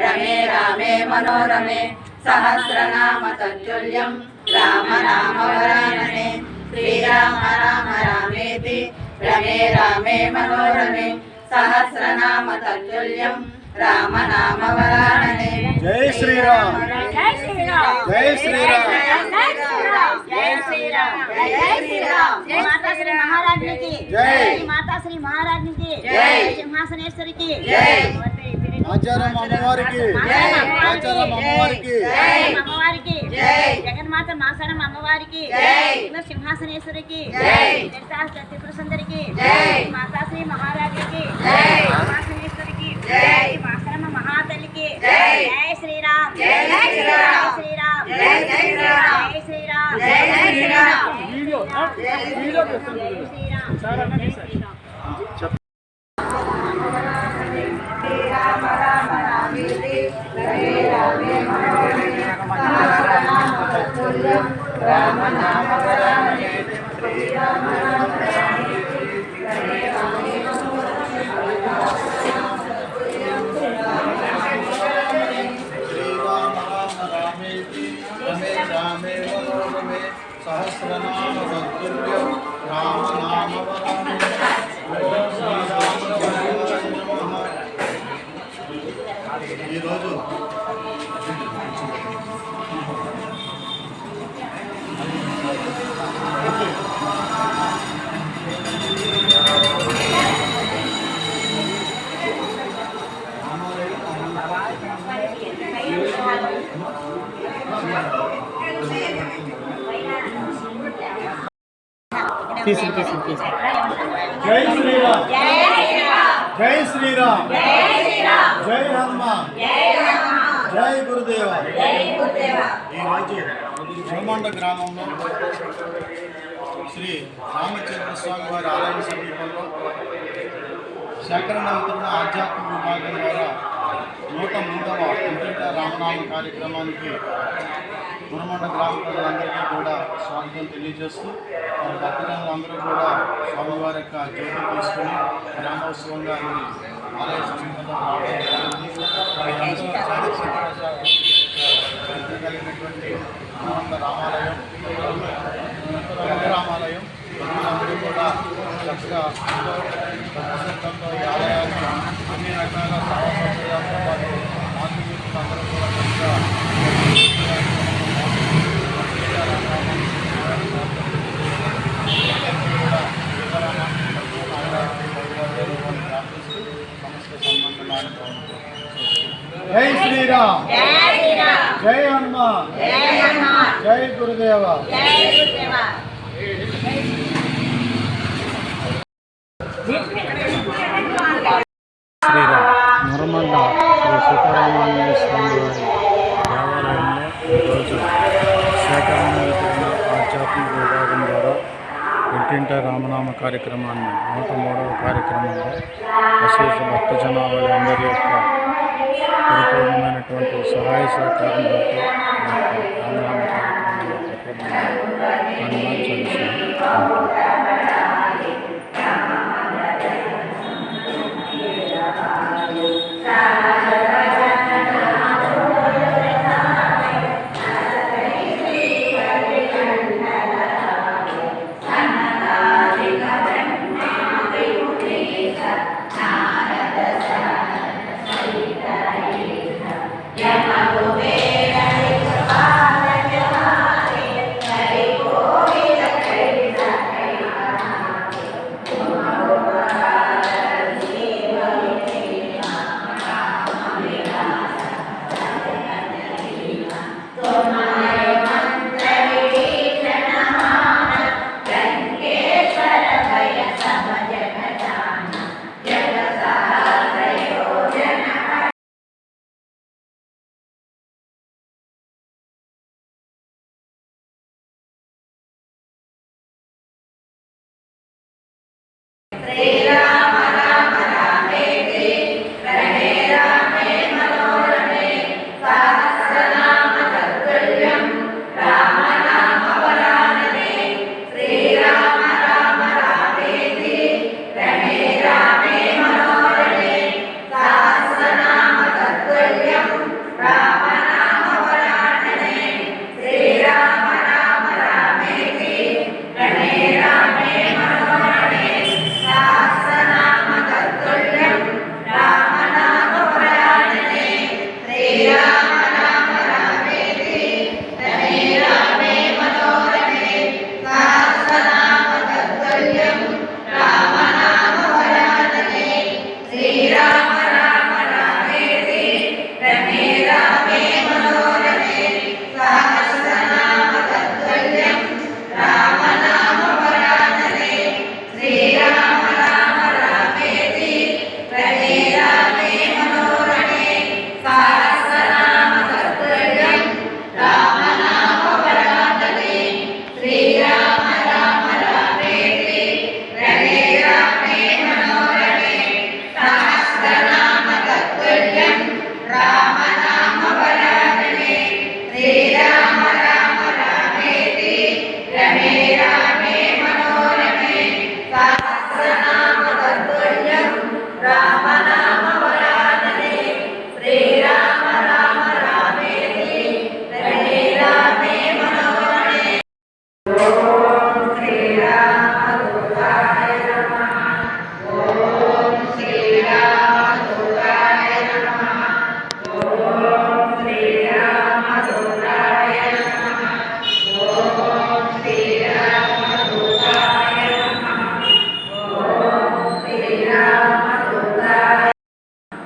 రమే రామే మనోరమే సహస్రనామ తత్తుల్యం రామ నామ వరాననే శ్రీరామ రామ రామేతి రమే రామే మనోరమే సహస్రనామ తత్తుల్యం రామ నామ వరాననే జై శ్రీరామ్. జై శ్రీరామ్. జై శ్రీరామ్. జై శ్రీరామ్. జై శ్రీరామ్. జై శ్రీరామ్. జై మాతాశ్రీ మహారాజ్నికి. జై. మాతాశ్రీ మహారాజ్నికి. జై. సింహాసనేశ్వరికి. జై. ఆచారం అమ్మవారికి ఆచారం అమ్మవారికి జై. అమ్మవారికి జై. జగన్మాత మాసనం అమ్మవారికి జై. ఇలా సింహాసనేశ్వరికి జై. లలితా త్రిపుర సుందరికి జై. మాతాశ్రీ మహారాజ్కి జై. సింహాసనేశ్వరికి జై. మాసనమ్మ మహాతల్లికి జై. జై శ్రీరామ్ జై శ్రీరామ్. జై శ్రీరామ్ జై జై శ్రీరామ్. జై శ్రీరామ్ జై జై శ్రీరామ్. జై శ్రీరామ్ జై శ్రీరామ్ శ్రీరామ రామ రామేతి రమే రామే మనోరమే సహస్రనామ తత్తుల్యం రామ నామ వరామి ఓం శ్రీరామ భగవాన్ నమః ఈరోజు తీసి తీసి తీసి జై శ్రీరామ్ జై శ్రీరామ్ జై హనుమాన్ జై గురుదేవ. ఈరోజు చోమండ గ్రామంలో శ్రీ రామచంద్ర స్వామి వారి ఆలయ సమీపంలో అవుతున్న ఆధ్యాత్మిక విభాగం ద్వారా నూట మూడవ ఇంటింట రామనామ కార్యక్రమానికి గురుమండ గ్రామ ప్రజలందరికీ కూడా స్వాగతం తెలియజేస్తూ మరి భక్తులందరూ కూడా స్వామివారి యొక్క జ్యోతి తీసుకుని గ్రామోత్సవంగా ఆలయ కలిగినటువంటి ఆనంద రామాలయం రామాలయం కూడా చక్కగా ఈ ఆలయాన్ని అన్ని రకాల సౌకర్యాలతో పాటు ఆత్మీయులందరూ కూడా చక్కగా జై శ్రీరామ్ జై హనుమాన్ జై గురుదేవ శ్రీరామ్. నరమండ శ్రీ సీతారామాంజనేయ స్వామి వారి దేవాలయంలో ఈరోజు సేకరణ వితరణ ఆధ్యాత్మిక విభాగం ద్వారా ఇంటింట రామనామ కార్యక్రమాన్ని నూట మూడవ కార్యక్రమంలో విశేష భక్త జనాభా అందరి యొక్క పరిపూర్ణమైనటువంటి సహాయ సహకారంతో రామనామ కార్యక్రమంలో పరిపూర్ణంగా రామ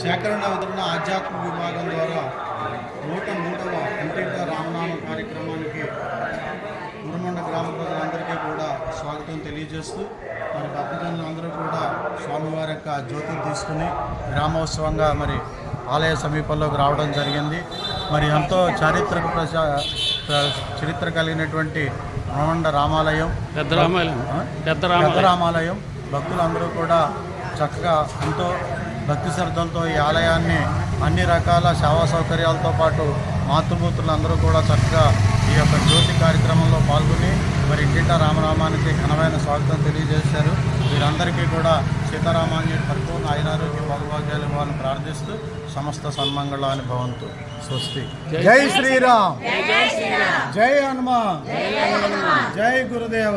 సేకరణ వితరణ ఆధ్యాత్మిక విభాగం ద్వారా నూట మూడవ ఇంటింట రామనామ కార్యక్రమానికి మురమండ గ్రామ ప్రజలందరికీ కూడా స్వాగతం తెలియజేస్తూ మరి భక్తజనులందరూ కూడా స్వామివారి యొక్క జ్యోతిని తీసుకుని గ్రామోత్సవంగా మరి ఆలయ సమీపంలోకి రావడం జరిగింది. మరి ఎంతో చారిత్రక చరిత్ర కలిగినటువంటి మురమండ రామాలయం పెద్ద రామాలయం? పెద్ద రామాలయం. భక్తులందరూ కూడా చక్కగా ఎంతో భక్తి శ్రద్ధలతో ఈ ఆలయాన్ని అన్ని రకాల సేవా సౌకర్యాలతో పాటు మాతృమూర్తులు అందరూ కూడా చక్కగా ఈ యొక్క జ్యోతి కార్యక్రమంలో పాల్గొని మరి ఇంటింటా రామరామానికి ఘనమైన స్వాగతం తెలియజేశారు. వీరందరికీ కూడా సీతారామాన్యుడి పరిపూర్ణ ఆయురారోగ్య భగభాగ్యాలు ఇవ్వాలని ప్రార్థిస్తూ సమస్త సన్మంగళాన్ని భవంతు. స్వస్తి. జై శ్రీరామ్. జై హనుమాన్. జై గురుదేవ.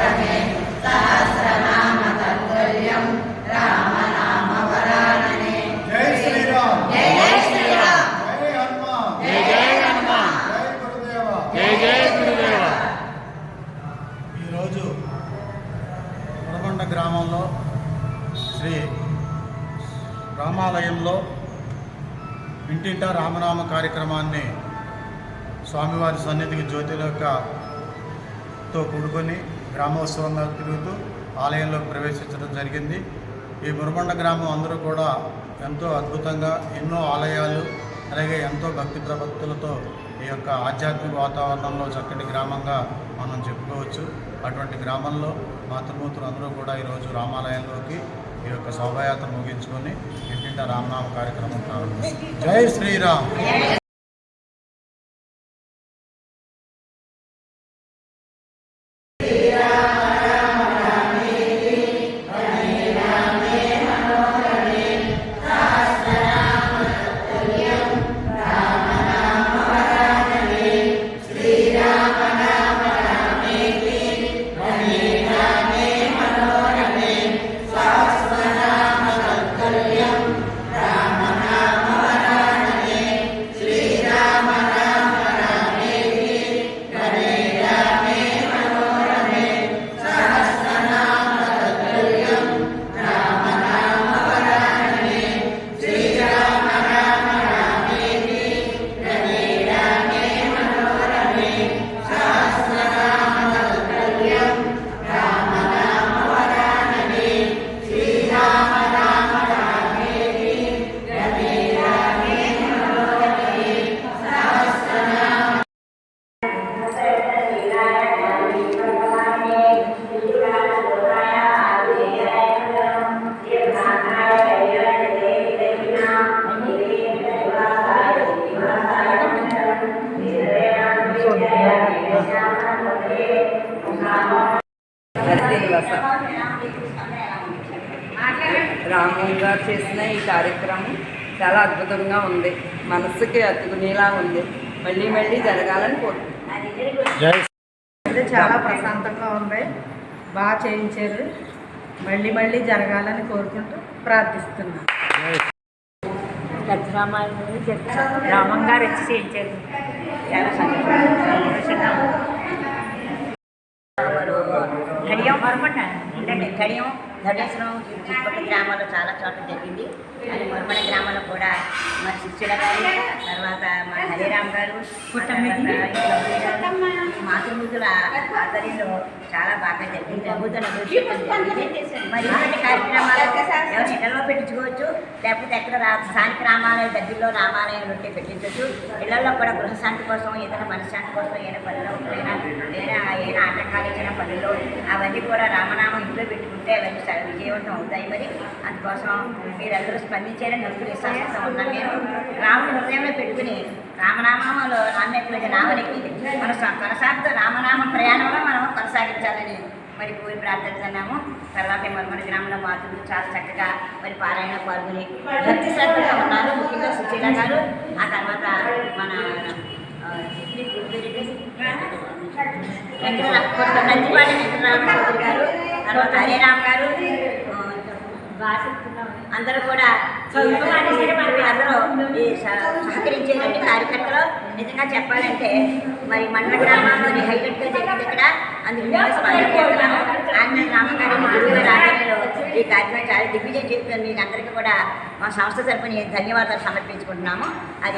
ఇంటింటా రామనామ కార్యక్రమాన్ని స్వామివారి సన్నిధికి జ్యోతిల యొక్క తో కూడుకొని గ్రామోత్సవంగా తిరుగుతూ ఆలయంలోకి ప్రవేశించడం జరిగింది. ఈ మురబండ గ్రామం అందరూ కూడా ఎంతో అద్భుతంగా ఎన్నో ఆలయాలు అలాగే ఎంతో భక్తి ప్రభక్తులతో ఈ యొక్క ఆధ్యాత్మిక వాతావరణంలో చక్కటి గ్రామంగా మనం చెప్పుకోవచ్చు. అటువంటి గ్రామంలో మాతృమూతులు అందరూ కూడా ఈరోజు రామాలయంలోకి ఈ యొక్క శోభాయాత్ర ముగించుకొని ఇంటింటా రామనామ కార్యక్రమం ప్రారంభిస్తారు జై శ్రీరామ్ రాము గారు చేసిన ఈ కార్యక్రమం చాలా అద్భుతంగా ఉంది. మనస్సుకి అతుకునేలా ఉంది. మళ్ళీ మళ్ళీ జరగాలని కోరుకుంటున్నాను. చాలా ప్రశాంతంగా ఉంది. బాగా చేయించారు. మళ్ళీ మళ్ళీ జరగాలని కోరుకుంటూ ప్రార్థిస్తున్నాను. రామం గారు వచ్చి చేయించారు. చాలా సంతోషంగా కడియం ఉండండి కడియం ధర్మేశ్వరం చుట్టుపక్కల గ్రామాల్లో చాలా చోట్ల జరిగింది. అది మరుమడ గ్రామంలో కూడా మరి శిష్యుల గారు తర్వాత మా హరిరామ్ గారు. మాతృమూర్తుల ఆధ్వర్యంలో చాలా బాగా జరిగింది. ఎవరు ఇళ్ళలో పెట్టించుకోవచ్చు లేకపోతే ఎక్కడ రా స్థానిక రామాలయం దగ్గరలో రామాలయాలు ఉంటే పెట్టించవచ్చు ఇళ్ళలో కూడా గృహశాంతి కోసం ఏదైనా మనశ్శాంతి కోసం ఏదైనా పనిలో లేదా ఏదైనా ఆటంకాలు ఇచ్చిన పనులు అవన్నీ కూడా రామనామం ఇంట్లో పెట్టుకుంటే అవన్నీ విజయవంతం అవుతాయి మరి. అందుకోసం మీరందరూ స్పందించారని నలుగురు విశ్వాసంతో ఉన్నాం మేము. రాముని హృదయంలో పెట్టుకుని రామనామంలో నాన్నెట్లుగా నామనికి మన కొనసాగుతూ రామనామ ప్రయాణంలో మనం కొనసాగించాలని మరి కోరి ప్రార్థిస్తున్నాము తర్వాత మరుమని గ్రామంలో మాతృలు చాలా చక్కగా మరి పారాయణ పాల్గొని భక్తి శ్రద్ధగా ఉన్నారు. ముఖ్యంగా సుశీల గారు. ఆ తర్వాత మన ఆ, వెంకటరా- వెంకటరామ గారు. తర్వాత హరిరామ్ గారు. అందరూ కూడా అందరూ సహకరించేటువంటి కార్యకర్తలు నిజంగా చెప్పాలంటే మరి మండల గ్రామాల్లోని హైలైట్గా జరిగింది ఇక్కడ. అందుకు స్పందిస్తున్నాము ఆంజనేయ రామగారిని గురువు గారి ఆధ్వర్యంలో ఈ కార్యక్రమం చాలా దిగ్విజయం చేస్తుంది మీకు అందరికీ కూడా మా సంస్థ తరపున ధన్యవాదాలు సమర్పించుకుంటున్నాము. అది